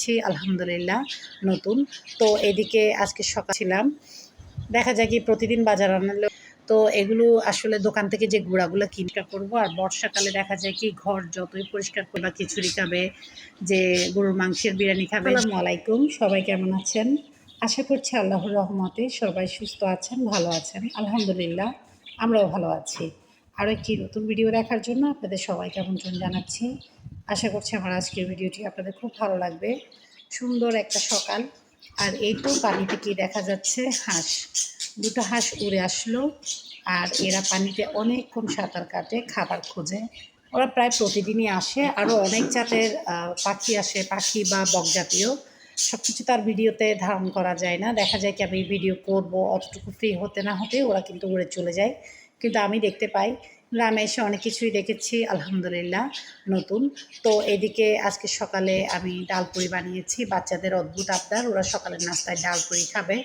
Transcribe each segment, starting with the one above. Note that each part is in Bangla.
ছি আলহামদুলিল্লাহ, নতুন। তো এদিকে আজকে সকাল ছিলাম। দেখা যায় কি প্রতিদিন বাজার আনলে তো এগুলো আসলে দোকান থেকে যে গুঁড়াগুলো কিনটা করব, আর বর্ষাকালে দেখা যায় কি ঘর যতই পরিষ্কার করবে বা খিচুড়ি খাবে, যে গরুর মাংসের বিরিয়ানি খাবে। আলাইকুম, সবাই কেমন আছেন? আশা করছি আল্লাহর রহমতে সবাই সুস্থ আছেন, ভালো আছেন, আলহামদুলিল্লাহ, আমরাও ভালো আছি। আরও একটি নতুন ভিডিও দেখার জন্য আপনাদের সবাইকে আমন্ত্রণ জানাচ্ছি। আশা করছি আমার আজকের ভিডিওটি আপনাদের খুব ভালো লাগবে। সুন্দর একটা সকাল। আর এই তো পানিতে কি দেখা যাচ্ছে? হাঁস। দুটো হাঁস উড়ে আসলো। আর এরা পানিতে অনেকক্ষণ সাঁতার কাটে, খাবার খোঁজে। ওরা প্রায় প্রতিদিনই আসে। আরও অনেক জাতের পাখি আসে, পাখি বা বক জাতীয়। সব কিছু তার ভিডিওতে ধারণ করা যায় না। দেখা যায় কি আমি ভিডিও করব, অতটুকু ফ্রি হতে না হতে ওরা কিন্তু উড়ে চলে যায়। কিন্তু আমি দেখতে পাই গ্রামে এসে অনেক কিছুই দেখেছি, আলহামদুলিল্লাহ, নতুন। তো এদিকে আজকে সকালে আমি ডাল পুরি বানিয়েছি, বাচ্চাদের অদ্ভুত আবদার, ওরা সকালের নাস্তায় ডাল পুরি খাবে।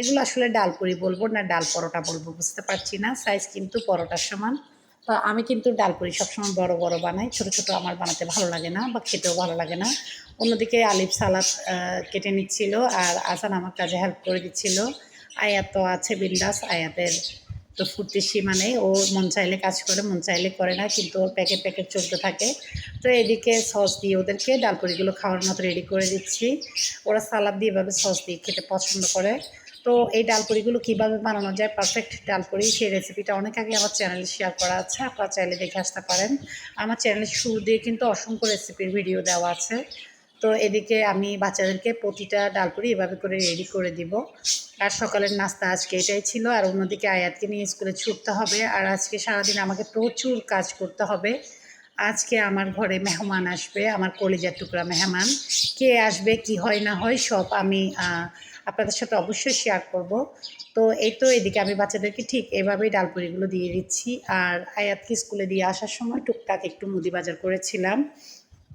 এগুলো আসলে ডাল পুরি বলব না, ডাল পরোটা বলব, বুঝতে পারছি না সাইজ কিন্তু পরোটার সমান। তো আমি কিন্তু ডাল পুরি সবসময় বড় বড় বানাই, ছোট ছোট আমার বানাতে ভালো লাগে না বা খেতেও ভালো লাগে না। অন্যদিকে আলিফ সালাদ কেটে নিচ্ছিল আর আসান আমার কাজে হেল্প করে দিচ্ছিল। আয়াত তো আছে, বিন্দাস আয়াতের তো ফুর্তির সীমা নেই। ও মন চাইলে কাজ করে, মন চাইলে করে না, কিন্তু ওর প্যাকেট প্যাকেট চলতে থাকে। তো এদিকে সস দিয়ে ওদেরকে ডালপুরিগুলো খাওয়ার মতো রেডি করে দিচ্ছি। ওরা সালাদ দিয়ে এভাবে সস দিয়ে খেতে পছন্দ করে। তো এই ডালপুরিগুলো কীভাবে বানানো যায় পারফেক্ট ডালপুরি, সেই রেসিপিটা অনেক আগে আমার চ্যানেলে শেয়ার করা আছে। আপনারা চাইলে দেখে আসতে পারেন। আমার চ্যানেলের শুরু দিয়ে কিন্তু অসংখ্য রেসিপির ভিডিও দেওয়া আছে। তো এদিকে আমি বাচ্চাদেরকে প্রতিটা ডালপুরি এভাবে করে রেডি করে দিব। আর সকালের নাস্তা আজকে এটাই ছিল। আর অন্যদিকে আয়াতকে নিয়ে স্কুলে ছুটতে হবে। আর আজকে সারাদিন আমাকে প্রচুর কাজ করতে হবে। আজকে আমার ঘরে মেহমান আসবে, আমার কলিজার টুকরা মেহমান। কে আসবে, কি হয়, না হয় সব আমি আপনাদের সাথে অবশ্যই শেয়ার করব। তো এই তো এদিকে আমি বাচ্চাদেরকে ঠিক এভাবেই ডালপুরিগুলো দিয়ে দিচ্ছি। আর আয়াতকে স্কুলে দিয়ে আসার সময় টুকটাক একটু মুদি বাজার করেছিলাম।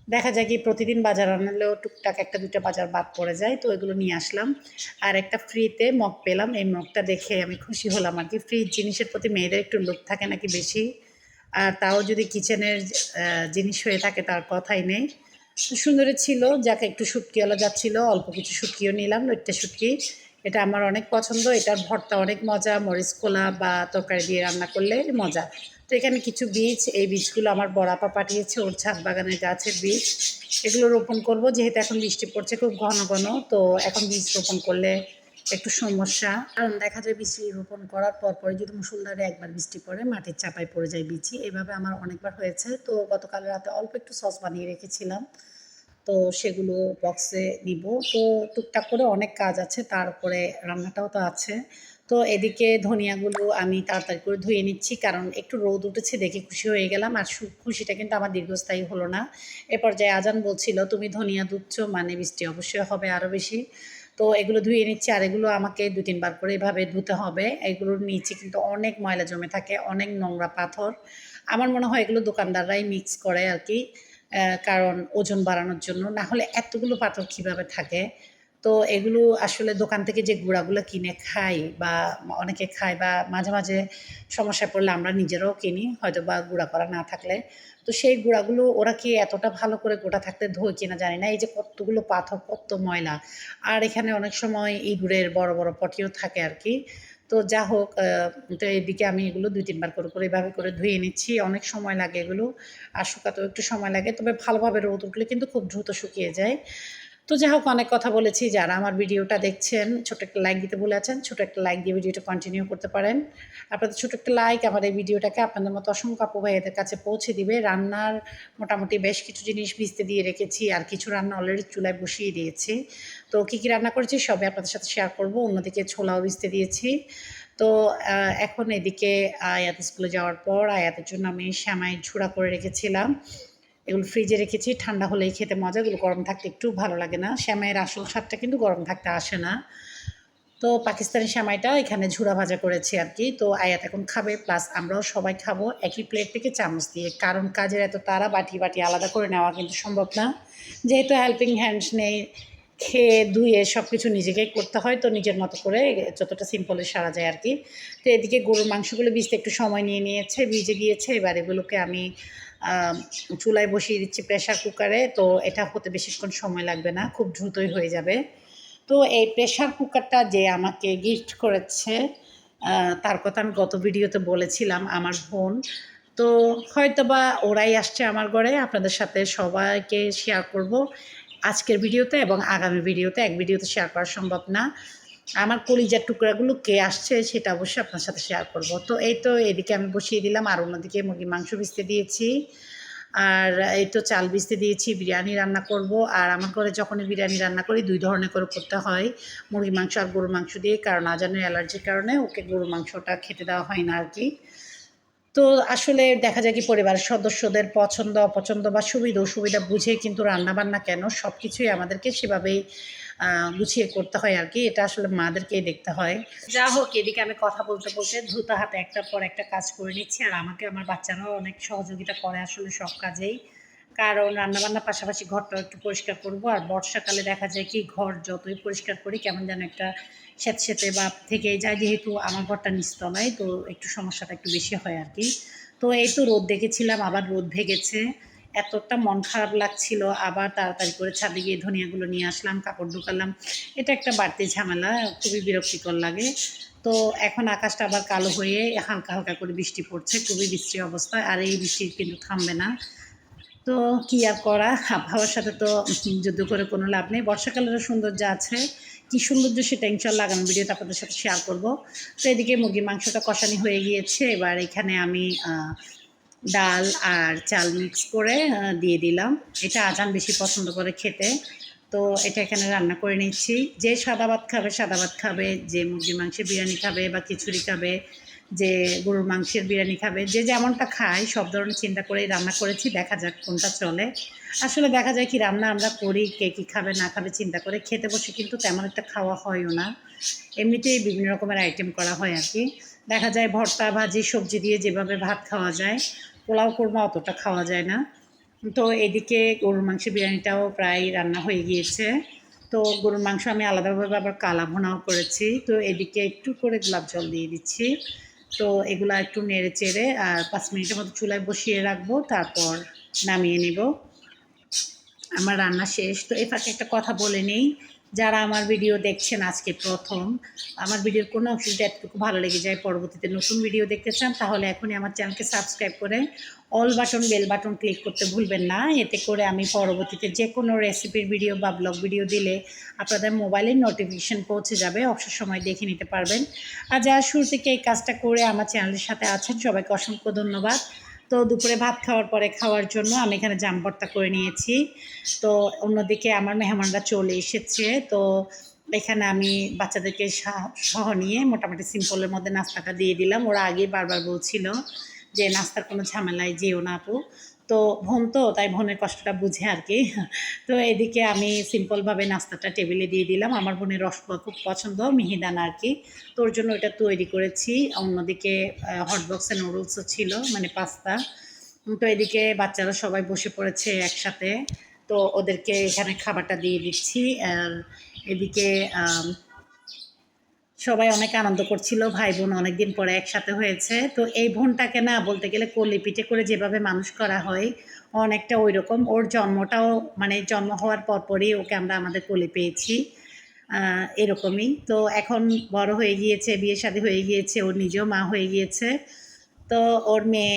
দেখা যায় কি প্রতিদিন বাজার আনলেও টুকটাক একটা দুটো বাজার বাদ পড়ে যায়, তো এগুলো নিয়ে আসলাম। আর একটা ফ্রিতে মগ পেলাম, এই মগটা দেখে আমি খুশি হলাম আর কি। ফ্রি জিনিসের প্রতি মেয়েদের একটু লোভ থাকে নাকি বেশি, আর তাও যদি কিচেনের জিনিস হয়ে থাকে তার কথাই নেই। সুন্দরী ছিল, যাকে একটু শুটকিওয়ালা যাচ্ছিল, অল্প কিছু শুটকিও নিলাম, লইট্টা শুটকি এটা আমার অনেক পছন্দ, এটার ভর্তা অনেক মজা, মরিচ কোলা বা তরকারি দিয়ে রান্না করলে মজা। তো এখানে কিছু বীজ, এই বীজগুলো আমার বড়াপা পাঠিয়েছে, ওর ছাদ বাগানের গাছের বীজ। এগুলো রোপণ করব, যেহেতু এখন বৃষ্টি পড়ছে খুব ঘন ঘন, তো এখন বীজ রোপণ করলে একটু সমস্যা। কারণ দেখা যায় বীজ রোপণ করার পর পরে যদি মুসুলধারে একবার বৃষ্টি পড়ে, মাটির চাপায় পড়ে যায় বীজই এভাবে আমার অনেকবার হয়েছে, তো গতকাল রাতে অল্প একটু সস বানিয়ে রেখেছিলাম। তো সেগুলো বক্সে নিব। তো টুকটাক করে অনেক কাজ আছে, তার উপরে রান্নাটাও তো আছে। তো এদিকে ধনিয়াগুলো আমি তাড়াতাড়ি করে ধুয়ে নিচ্ছি, কারণ একটু রোদ উঠেছে দেখে খুশি হয়ে গেলাম, আর খুশিটা কিন্তু আমার দীর্ঘস্থায়ী হলো না। এ পর্যায়ে আজান বলছিল, তুমি ধনিয়া ধুচ্ছ মানে বৃষ্টি অবশ্যই হবে আরও বেশি। তো এগুলো ধুয়ে নিচ্ছি, আর এগুলো আমাকে দু তিনবার করে এভাবে ধুতে হবে। এগুলোর নিচে কিন্তু অনেক ময়লা জমে থাকে, অনেক নোংরা পাথর। আমার মনে হয় এগুলো দোকানদাররাই মিক্স করে আর কি কারণ ওজন বাড়ানোর জন্য। না হলে এতগুলো পাথর কীভাবে থাকে? তো এগুলো আসলে দোকান থেকে যে গুঁড়াগুলো কিনে খাই বা অনেকে খায় বা মাঝে মাঝে সমস্যায় পড়লে আমরা নিজেরাও কিনি হয়তো বা গুঁড়া করা না থাকলে। তো সেই গুঁড়াগুলো ওরা কি এতটা ভালো করে গোটা থাকতে ধোয় কিনা জানি না। এই যে কতগুলো পাথর, কত ময়লা। আর এখানে অনেক সময় ইঁদুরের বড় বড় পটিও থাকে আর কি তো যা হোক তো এদিকে আমি এগুলো দুই, তিনবার করে করে এভাবে করে ধুয়ে নিচ্ছি। অনেক সময় লাগে এগুলো। আর শুকাতেও একটু সময় লাগে। তবে ভালোভাবে রোদ উঠলে কিন্তু খুব দ্রুত শুকিয়ে যায়। তো যাই হোক, অনেক কথা বলেছি। যারা আমার ভিডিওটা দেখছেন, ছোট একটা লাইক দিতে বলে আছেন, ছোট একটা লাইক দিয়ে ভিডিওটা কন্টিনিউ করতে পারেন। আপনাদের ছোট একটা লাইক আমার এই ভিডিওটাকে আপনাদের মতো অসংখ্য আপু ভাইয়াদের কাছে পৌঁছে দিবে। রান্নার মোটামুটি বেশ কিছু জিনিস ভিজতে দিয়ে রেখেছি, আর কিছু রান্না অলরেডি চুলায় বসিয়ে দিয়েছি। তো কী কী রান্না করেছি সবই আপনাদের সাথে শেয়ার করব। অন্যদিকে ছোলাও ভিজতে দিয়েছি। তো এখন এদিকে আয়াত স্কুলে যাওয়ার পর আয়াতের জন্য আমি শ্যামাই ঝুড়া করে রেখেছিলাম। এগুলো ফ্রিজে রেখেছি, ঠান্ডা হলেই খেতে মজা, এগুলো গরম থাকতে একটু ভালো লাগে না। শ্যামাইয়ের আসল স্বাদটা কিন্তু গরম থাকতে আসে না। তো পাকিস্তানি শ্যামাইটা এখানে ঝুড়া ভাজা করেছি আর কি। তো আয়াত এখন খাবে প্লাস আমরাও সবাই খাব একই প্লেট থেকে চামচ দিয়ে। কারণ কাজের এত তারা বাটি বাটি আলাদা করে নেওয়া কিন্তু সম্ভব না। যেহেতু হেল্পিং হ্যান্ডস নেই, খেয়ে, ধুয়ে সব কিছু নিজেকেই করতে হয়, তো নিজের মতো করে যতটা সিম্পলে সারা যায় আর কি। তো এদিকে গরুর মাংসগুলো ভিজতে একটু সময় নিয়ে নিয়েছে, ভিজে গিয়েছে। এবার এগুলোকে আমি চুলায় বসিয়ে দিচ্ছি প্রেশার কুকারে তো এটা হতে বেশিক্ষণ সময় লাগবে না, খুব দ্রুতই হয়ে যাবে। তো এই প্রেশার কুকারটা যে আমাকে গিফট করেছে তার কথা আমি গত ভিডিওতে বলেছিলাম আমার বোন। তো হয়তো বা ওরাই আসছে আমার ঘরে, আপনাদের সাথে সবাইকে শেয়ার করব আজকের ভিডিওতে এবং আগামী ভিডিওতে। এক ভিডিওতে শেয়ার করা সম্ভব না। আমার কলিজার টুকরাগুলো কে আসছে সেটা অবশ্যই আপনার সাথে শেয়ার করব। তো এই তো এদিকে আমি বসিয়ে দিলাম, আর অন্যদিকে মুরগির মাংস ভিজতে দিয়েছি। আর এই তো চাল ভিজতে দিয়েছি, বিরিয়ানি রান্না করব। আর আমার ঘরে যখনই বিরিয়ানি রান্না করি, দুই ধরনের করে করতে হয়। মুরগির মাংস আর গরুর মাংস দিয়ে, কারণ আজানের অ্যালার্জির কারণে ওকে গরুর মাংসটা খেতে দেওয়া হয় না আর কি তো আসলে দেখা যায় কি, পরিবারের সদস্যদের পছন্দ, অপছন্দ বা সুবিধা অসুবিধা বুঝে কিন্তু রান্না বান্না কেন সব কিছুই আমাদেরকে সেভাবেই গুছিয়ে করতে হয় আর কি। এটা আসলে মাদেরকেই দেখতে হয়। যা হোক, এদিকে আমি কথা বলতে বলতে দ্রুত হাতে একটার পর একটা কাজ করে নিচ্ছি। আর আমাকে আমার বাচ্চারাও অনেক সহযোগিতা করে আসলে সব কাজেই। কারণ রান্নাবান্নার পাশাপাশি ঘরটা একটু পরিষ্কার করব। আর বর্ষাকালে দেখা যায় কি, ঘর যতই পরিষ্কার করি, কেমন যেন একটা স্যাঁতস্যাঁতে বা থেকে যায়। যেহেতু আমার ঘরটা নিচতলায়, তো একটু সমস্যাটা একটু বেশি হয় আর কি। তো এই তো রোদ দেখেছিলাম, আবার রোদ ভেগেছে। এতটা মন খারাপ লাগছিল, আবার তাড়াতাড়ি করে ছাদে গিয়ে ধনিয়াগুলো নিয়ে আসলাম, কাপড় ঢুকালাম। এটা একটা বাড়তি ঝামেলা, খুবই বিরক্তিকর লাগে। তো এখন আকাশটা আবার কালো হয়ে হালকা হালকা করে বৃষ্টি পড়ছে, খুবই বৃষ্টি অবস্থা, আর এই বৃষ্টি কিন্তু থামবে না। তো কি আর করা, আবহাওয়ার সাথে তো যুদ্ধ করে কোনো লাভ নেই। বর্ষাকালেরও সৌন্দর্য আছে, কি সৌন্দর্য সেটা ইনশাল্লাহ আগামী ভিডিওতে আপনাদের সাথে শেয়ার করব। তো এদিকে মুরগির মাংসটা কষানি হয়ে গিয়েছে, এবার এখানে আমি ডাল আর চাল মিক্স করে দিয়ে দিলাম। এটা আজান বেশি পছন্দ করে খেতে। তো এটা এখানে রান্না করে নিচ্ছি। যে সাদা ভাত খাবে, সাদা ভাত খাবে, যে মুরগির মাংসের বিরিয়ানি খাবে বা খিচুড়ি খাবে, যে গরুর মাংসের বিরিয়ানি খাবে, যে যেমনটা খায়, সব ধরনের চিন্তা করেই রান্না করেছি। দেখা যাক কোনটা চলে। আসলে দেখা যায় কি রান্না আমরা করি, কে কী খাবে, না খাবে চিন্তা করে খেতে বসে, কিন্তু তেমন একটা খাওয়া হয়ও না। এমনিতেই বিভিন্ন রকমের আইটেম করা হয় আর কি। দেখা যায় ভর্তা, ভাজি, সবজি দিয়ে যেভাবে ভাত খাওয়া যায় পোলাও কোরমা অতটা খাওয়া যায় না। তো এদিকে গরুর মাংসের বিরিয়ানিটাও প্রায় রান্না হয়ে গিয়েছে। তো গরুর মাংস আমি আলাদাভাবে আবার কালা ভুনাও করেছি। তো এদিকে একটু করে গোলাপ জল দিয়ে দিচ্ছি। তো এগুলো একটু নেড়ে চেড়ে আর পাঁচ মিনিটের মতো চুলায় বসিয়ে রাখব, তারপর নামিয়ে নিব। আমার রান্না শেষ। তো এ ফাঁকে একটা কথা বলে নেই। যারা আমার ভিডিও দেখছেন আজকে প্রথম, আমার ভিডিওর কোনো অংশ যদি এতটুকু ভালো লেগে যায়, পরবর্তীতে নতুন ভিডিও দেখতে চান, তাহলে এখনই আমার চ্যানেলকে সাবস্ক্রাইব করে all button bell button click করতে ভুলবেন না। এতে করে আমি পরবর্তীতে যে কোনো রেসিপির ভিডিও বা ব্লগ ভিডিও দিলে আপনাদের মোবাইলে নোটিফিকেশন পৌঁছে যাবে, অবসর সময় দেখে নিতে পারবেন। আর যারা শুরু থেকে এই কাজটা করে আমার চ্যানেলের সাথে আছেন, সবাইকে অসংখ্য ধন্যবাদ। তো দুপুরে ভাত খাওয়ার পরে খাওয়ার জন্য আমি এখানে জাম ভর্তা করে নিয়েছি। তো অন্যদিকে আমার মেহমানরা চলে এসেছে। তো এখানে আমি বাচ্চাদেরকে সহ নিয়ে মোটামুটি সিম্পলের মধ্যে নাস্তাটা দিয়ে দিলাম। ওরা আগেই বারবার বলছিল যে, নাস্তার কোনো ঝামেলায় যেও না আপু। তো বোন তো, তাই বোনের কষ্টটা বুঝে আর কি। তো এদিকে আমি সিম্পলভাবে নাস্তাটা টেবিলে দিয়ে দিলাম। আমার বোনের রসগোল্লা খুব পছন্দ, মিহিদানা আর কি। তোর জন্য এটা তৈরি করেছি। অন্যদিকে হটবক্সে নুডলসও ছিল মানে পাস্তা। তো এদিকে বাচ্চারা সবাই বসে পড়েছে একসাথে। তো ওদেরকে এখানে খাবারটা দিয়ে দিচ্ছি। আর এদিকে সবাই অনেক আনন্দ করছিল ভাই বোন অনেকদিন পরে একসাথে হয়েছে। তো এই বোনটাকে না বলতে গেলে কলি পিঠে করে যেভাবে মানুষ করা হয়, অনেকটা ওই রকম ওর জন্মটাও মানে জন্ম হওয়ার পরপরই ওকে আমরা আমাদের কোলে পেয়েছি এরকমই। তো এখন বড় হয়ে গিয়েছে, বিয়ে শাদী হয়ে গিয়েছে, ওর নিজেও মা হয়ে গিয়েছে। তো ওর মেয়ে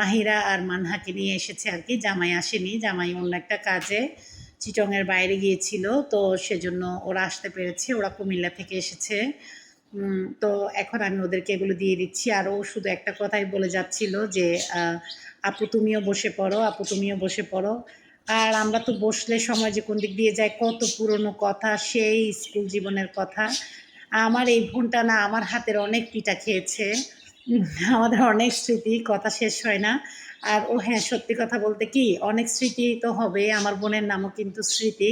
মাহিরা আর মানহাকে নিয়ে এসেছে আর কি, জামাই আসেনি, জামাই অন্য একটা কাজে। চিটংয়ের বাইরে গিয়েছিল, তো সেজন্য ওরা আসতে পেরেছে, ওরা কুমিল্লা থেকে এসেছে। তো এখন আমি ওদেরকে এগুলো দিয়ে দিচ্ছি। আর ও শুধু একটা কথাই বলে যাচ্ছিল যে আপু তুমিও বসে পড়ো, আপু তুমিও বসে পড়ো। আর আমরা তো বসলে সময় যে কোন দিক দিয়ে যায়, কত পুরনো কথা, সেই স্কুল জীবনের কথা। আমার এই বোনটা না আমার হাতের অনেক পিঠা খেয়েছে। আমাদের অনেক স্মৃতি, কথা শেষ হয় না। আর ও হ্যাঁ সত্যি কথা বলতে কি, অনেক স্মৃতি তো হবে আমার বোনের নামও কিন্তু স্মৃতি।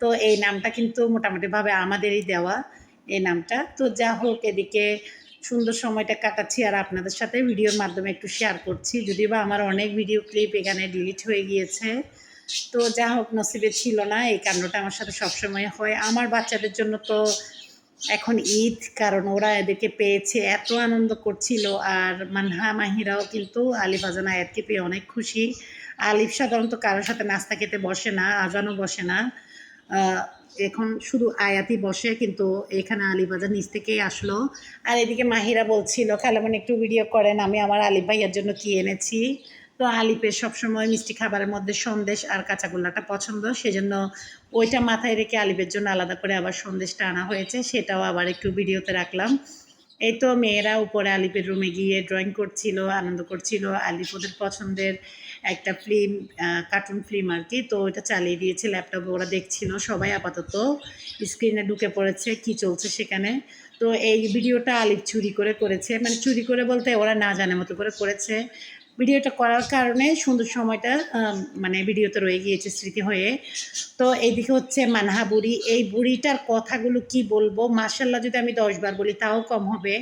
তো এই নামটা কিন্তু মোটামুটিভাবে আমাদেরই দেওয়া, এই নামটা। তো যা হোক, এদিকে সুন্দর সময়টা কাটাচ্ছি আর আপনাদের সাথে ভিডিওর মাধ্যমে একটু শেয়ার করছি। যদিও বা আমার অনেক ভিডিও ক্লিপ এখানে ডিলিট হয়ে গিয়েছে। তো যা হোক, নসিবে ছিল না, এই কাণ্ডটা আমার সাথে সবসময় হয়। আমার বাচ্চাদের জন্য তো এখন ঈদ, কারণ ওরা এদেরকে পেয়েছে, এত আনন্দ করছিল। আর মানহা, মাহিরাও কিন্তু আলিফ, আজান, আয়াতকে পেয়ে অনেক খুশি। আলিফ সাধারণত কারোর সাথে নাস্তা খেতে বসে না, আজানও বসে না। এখন শুধু আয়াতই বসে, কিন্তু এখানে আলিফ, আজান নিচ থেকেই আসলো। আর এদিকে মাহিরা বলছিল খালামন একটু ভিডিও করেন, আমি আমার আলিফ ভাইয়ার জন্য কি এনেছি? তো আলিফের সবসময় মিষ্টি খাবারের মধ্যে সন্দেশ আর কাঁচাগোল্লাটা পছন্দ, সেজন্য ওইটা মাথায় রেখে আলিফের জন্য আলাদা করে আবার সন্দেশটা আনা হয়েছে, সেটাও আবার একটু ভিডিওতে রাখলাম। এই তো মেয়েরা উপরে আলিফের রুমে গিয়ে ড্রয়িং করছিল, আনন্দ করছিল। আলিপ ওদের পছন্দের একটা ফিল্ম কার্টুন ফিল্ম আর কি, তো ওটা চালিয়ে দিয়েছে ল্যাপটপে ওরা দেখছিল সবাই আপাতত। স্ক্রিনে ঢুকে পড়েছে, কি চলছে সেখানে। তো এই ভিডিওটা আলিফ চুরি করে করেছে মানে চুরি করে বলতে ওরা না জানে মতো করে করেছে। ভিডিওটা করার কারণে সুন্দর সময়টা মানে ভিডিওতে রয়ে গিয়েছে স্মৃতি হয়ে। তো এইদিকে হচ্ছে মানহা বুড়ি। এই বুড়িটার কথাগুলো কি বলব? মার্শাল্লাহ যদি আমি দশবার বলি, তাও কম হবে।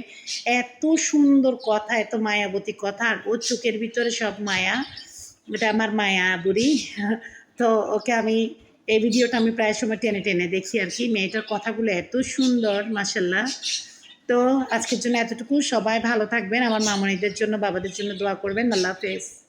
এত সুন্দর কথা, এত মায়াবতী কথা। আর ওর চোখের ভিতরে সব মায়া। এটা আমার মায়া বুড়ি। তো ওকে আমি, এই ভিডিওটা আমি প্রায় সময় টেনে টেনে দেখি আর কি। মেয়েটার কথাগুলো এত সুন্দর মাসাল্লাহ তো আজকের জন্য এতটুকু। সবাই ভালো থাকবেন। আমার মামনিদের জন্য, বাবাদের জন্য দোয়া করবেন। আল্লাহ হাফেজ।